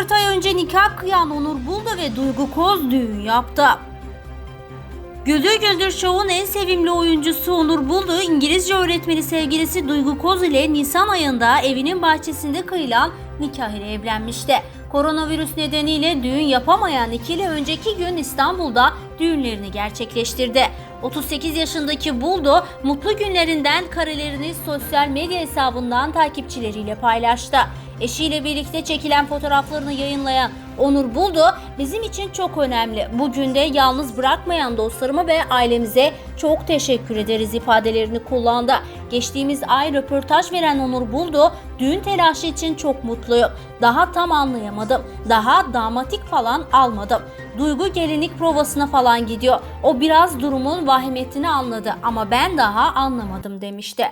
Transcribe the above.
4 ay önce nikah kıyan Onur Buldu ve Duygu Koz düğün yaptı. Güldür Güldür Show'un en sevimli oyuncusu Onur Buldu, İngilizce öğretmeni sevgilisi Duygu Koz ile Nisan ayında evinin bahçesinde kıyılan nikah ile evlenmişti. Koronavirüs nedeniyle düğün yapamayan ikili önceki gün İstanbul'da düğünlerini gerçekleştirdi. 38 yaşındaki Buldu mutlu günlerinden karelerini sosyal medya hesabından takipçileriyle paylaştı. Eşiyle birlikte çekilen fotoğraflarını yayınlayan Onur Buldu bizim için çok önemli. Bugün de yalnız bırakmayan dostlarıma ve ailemize çok teşekkür ederiz ifadelerini kullandı. Geçtiğimiz ay röportaj veren Onur Buldu düğün telaşı için çok mutluyum. Daha tam anlayamadım. Daha damatik falan almadım. Duygu gelinlik provasına falan gidiyor. O biraz durumun vahimetini anladı ama ben daha anlamadım demişti.